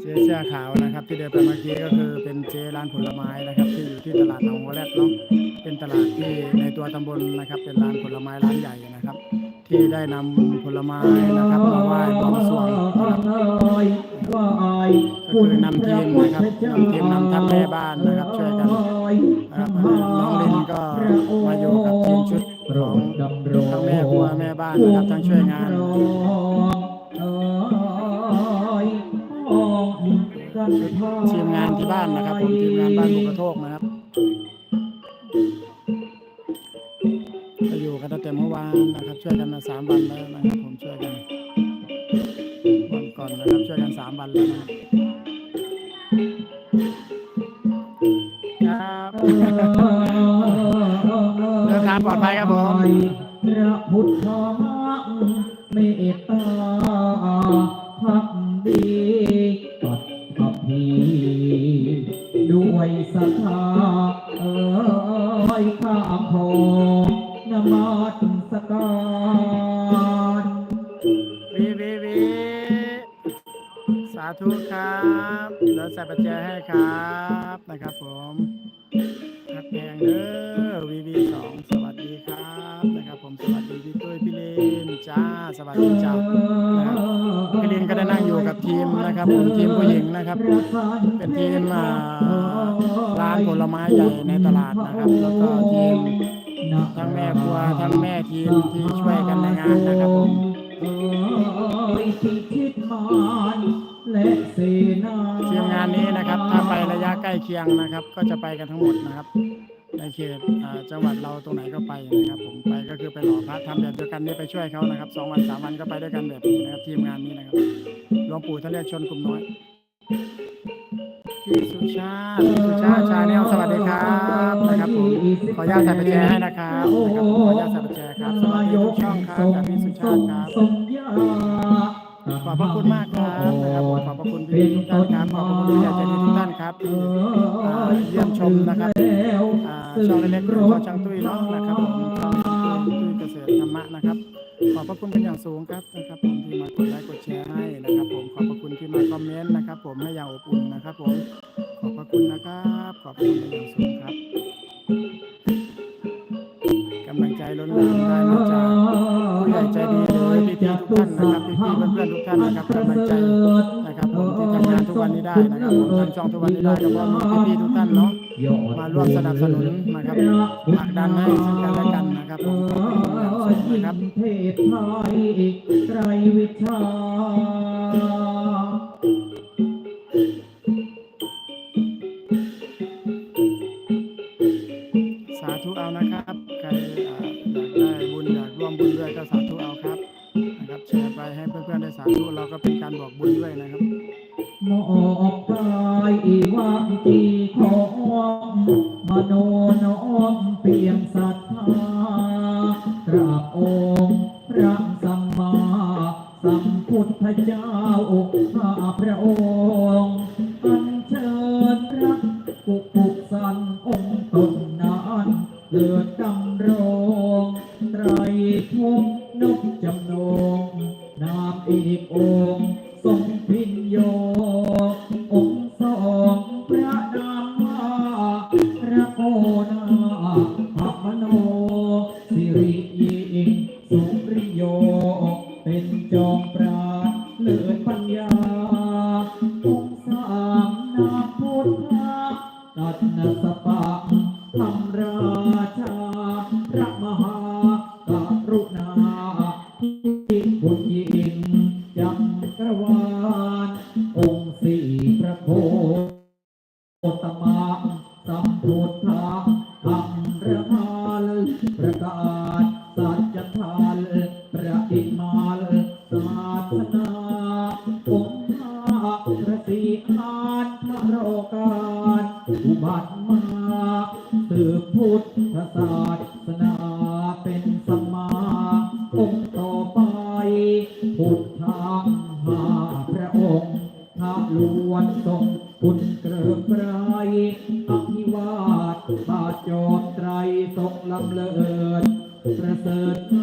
เจ๊เสื้อขาวนะครับ ที่เดินไปเมื่อกี้ก็คือเป็นเจ๊ร้านผลไม้นะครับ ที่อยู่ที่ตลาดหนองวัวแรกเนาะเป็นตลาดที่ในตัวตำบลนะครับ เป็นร้านผลไม้ร้านใหญ่นะครับ ที่ได้นำผลไม้นะครับมาไหว้บวงสรวงนะครับ คือนำทีมนะครับนำทีมนำทัพแม่บ้านนะครับช่วยกันนะครับน้องลินก็มาอยู่กับทีมชุดของทั้งแม่ครัวแม่บ้านนะครับทั้งช่วยงานทีมงานที่บ้านนะครับผมทีมงานบ้านบุกกระโทกนะครับก็อยู่กันตั้งแต่เมื่อวานนะครับ ช่วยกันมาสามวันแล้วนะครับผมช่วยกันวันก่อนนะครับช่วยกันสามวันแล้วนะครับครับ ทางปลอดภัยครับผมพระพุทธมังเมตตาพักดีตัดกับพีด้วยศรัทธาเอ้ยข้าขอนมัสการวีวีวีสาธุครับเดี๋ยวใส่ปัจจัยให้ครับนะครับผมทักแพงเด้อ วัสดีจ้านะครับพี่ลินก็ได้นั่งอยู่กับทีมนะครับทีมผู้หญิงนะครับ เป็นทีมร้านผลไม้ใหญ่ในตลาดนะครับ แล้วก็ทีมทั้งแม่ครัวทั้งแม่ทีมที่ช่วยกันในงานนะครับผมทีมงานนี้นะครับ ถ้าไประยะใกล้เคียงนะครับ ก็จะไปกันทั้งหมดนะครับ ในเขตอ่าจังหวัดเราตรงไหนก็ไปนะครับผมไปก็คือไปหล่อพระทำแบบเดียวกันนี่ไปช่วยเขานะครับสองวันสามวันก็ไปด้วยกันแบบนี้นะครับทีมงานนี้นะครับหลวงปู่ท่านเรียกชนกลุ่มน้อยพี่สุชาติพี่สุชาติชาแนลสวัสดีครับนะครับผมขออนุญาตใส่ประแจให้นะครับนะครับผมขออนุญาตใส่ประแจครับสวัสดีทุกช่องครับจากพี่สุชาติครับ ขอบพระคุณมากครับนะครับผมขอบพระคุณพี่ทุกท่านครับขอบพระคุณผู้ใหญ่ใจดีทุกท่านครับที่อ่าเยี่ยมชมนะครับอ่าช่องเล็กๆของช่องช่างตุ้ยเนาะนะครับผมช่องตุ้ยเกษตรธรรมะนะครับ ขอบพระคุณเป็นอย่างสูงครับนะครับผมที่มากดไลค์กดแชร์ให้นะครับ ผมขอบพระคุณที่มาคอมเมนต์นะครับ ผมให้อย่างอบอุ่นนะครับ ผมขอบพระคุณนะครับ ขอบพระคุณเป็นอย่างสูงครับ พื่อนทุกท่านนะครับกำลังใจนะครับผมที่ทำงานทุกวันนี้ได้นะครับผมทำช่องทุกวันนี้ได้ก็เพราะมีพี่ๆทุกท่านเนาะมาร่วมสนับสนุนนะครับผลักดันให้ซึ่งกันและกันนะครับผมขอบคุณอย่างสูงนะครับเทศไทยไตรวิชาสาธุเอานะครับ ใครอ่าอยากได้บุญอยากร่วมบุญด้วยก็สาธุ พื่อนๆได้สาธุเราก็เป็นการบอกบุญด้วยนะครับมอบกายวังจีของมโนน้อมเปี่ยมศรัทธากราบองค์พระสัมมาสัมพุทธเจ้าข้าพระองค์อัญเชิญพระกุกุสันองค์ตนนั้นเกิดดำรงไตรภพนกจำนงน อีกองค์ทรงพินโยองค์สองพระนามว่าพระโอนาภมโนสิริยิงสุริโย เป็นจอมปราดเลิศปัญญาองค์สามนาพุทธะตัดนสปะธรรมราชาพระมหากรุณา ตมะสัมพุทธะธรรมระพาลประกาศสัจธรรมประอิมาลศาสนาองค์พระประสีอานพระโรการอุบัติมาสืบพุทธศาสนาเป็นสมมาองค์ต่อไป พุทธังหาพระองค์ทะลวนทรง ลำเลิศประเสริฐ